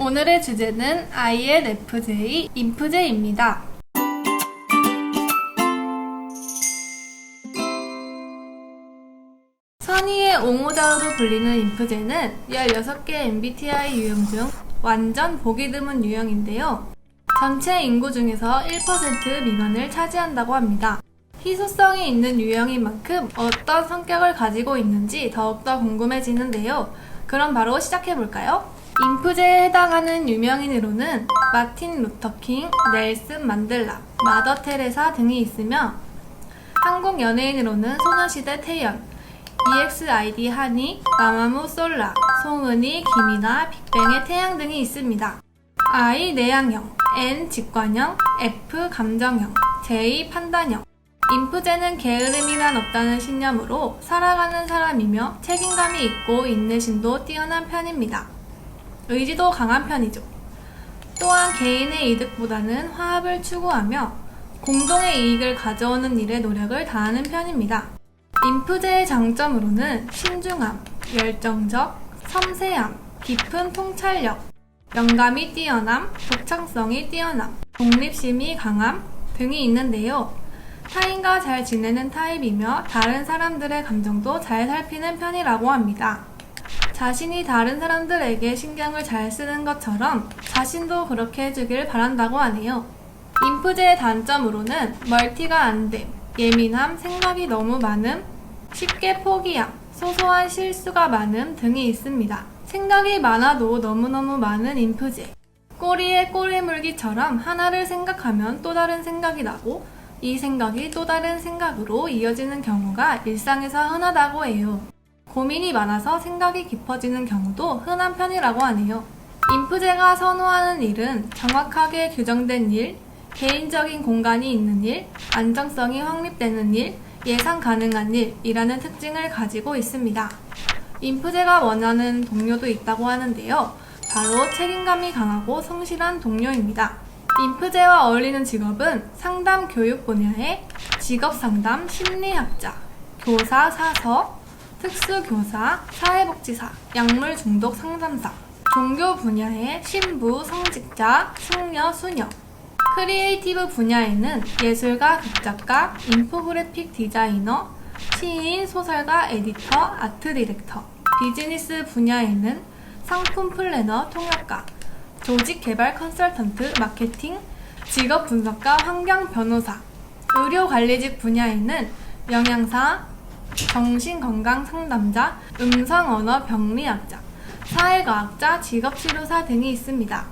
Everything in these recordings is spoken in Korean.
오늘의 주제는 INFJ, 인프제입니다. 선의의 옹호자로 불리는 인프제는 16개 MBTI 유형 중 완전 보기 드문 유형인데요. 전체 인구 중에서 1% 미만을 차지한다고 합니다. 희소성이 있는 유형인 만큼 어떤 성격을 가지고 있는지 더욱더 궁금해지는데요. 그럼 바로 시작해볼까요? 인프제에 해당하는 유명인으로는 마틴 루터킹, 넬슨 만델라, 마더 테레사 등이 있으며 한국 연예인으로는 소녀시대 태연, EXID 한이, 마마무 솔라, 송은이, 김이나, 빅뱅의 태양 등이 있습니다. I 내향형, N 직관형, F 감정형, J 판단형. 인프제는 게으름이 난 없다는 신념으로 살아가는 사람이며 책임감이 있고 인내심도 뛰어난 편입니다. 의지도 강한 편이죠. 또한 개인의 이득보다는 화합을 추구하며 공동의 이익을 가져오는 일에 노력을 다하는 편입니다. 인프제의 장점으로는 신중함, 열정적, 섬세함, 깊은 통찰력, 영감이 뛰어남, 독창성이 뛰어남, 독립심이 강함 등이 있는데요. 타인과 잘 지내는 타입이며 다른 사람들의 감정도 잘 살피는 편이라고 합니다. 자신이 다른 사람들에게 신경을 잘 쓰는 것처럼 자신도 그렇게 해주길 바란다고 하네요. 인프제의 단점으로는 멀티가 안 됨, 예민함, 생각이 너무 많음, 쉽게 포기함, 소소한 실수가 많음 등이 있습니다. 생각이 많아도 너무너무 많은 인프제. 꼬리에 꼬리 물기처럼 하나를 생각하면 또 다른 생각이 나고 이 생각이 또 다른 생각으로 이어지는 경우가 일상에서 흔하다고 해요. 고민이 많아서 생각이 깊어지는 경우도 흔한 편이라고 하네요. 인프제가 선호하는 일은 정확하게 규정된 일, 개인적인 공간이 있는 일, 안정성이 확립되는 일, 예상 가능한 일이라는 특징을 가지고 있습니다. 인프제가 원하는 동료도 있다고 하는데요. 바로 책임감이 강하고 성실한 동료입니다. 인프제와 어울리는 직업은 상담 교육 분야의 직업 상담 심리학자, 교사 사서, 특수교사, 사회복지사, 약물 중독 상담사, 종교 분야의 신부, 성직자, 승려, 수녀, 크리에이티브 분야에는 예술가, 극작가, 인포그래픽 디자이너, 시인, 소설가, 에디터, 아트 디렉터, 비즈니스 분야에는 상품 플래너, 통역가, 조직 개발 컨설턴트, 마케팅, 직업 분석가, 환경 변호사, 의료 관리직 분야에는 영양사, 정신건강 상담자, 음성 언어 병리학자, 사회과학자, 직업치료사 등이 있습니다.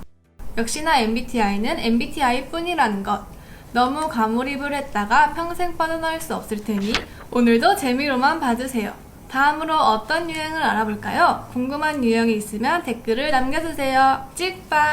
역시나 MBTI는 MBTI 뿐이라는 것. 너무 가몰입을 했다가 평생 빠져나올 수 없을 테니 오늘도 재미로만 봐주세요. 다음으로 어떤 유형을 알아볼까요? 궁금한 유형이 있으면 댓글을 남겨주세요. 찍빵!